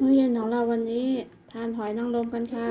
มื้อเย็นของเราวันนี้ทานหอยนางรมกันค่ะ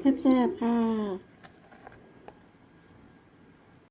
แซ่บๆค่ะ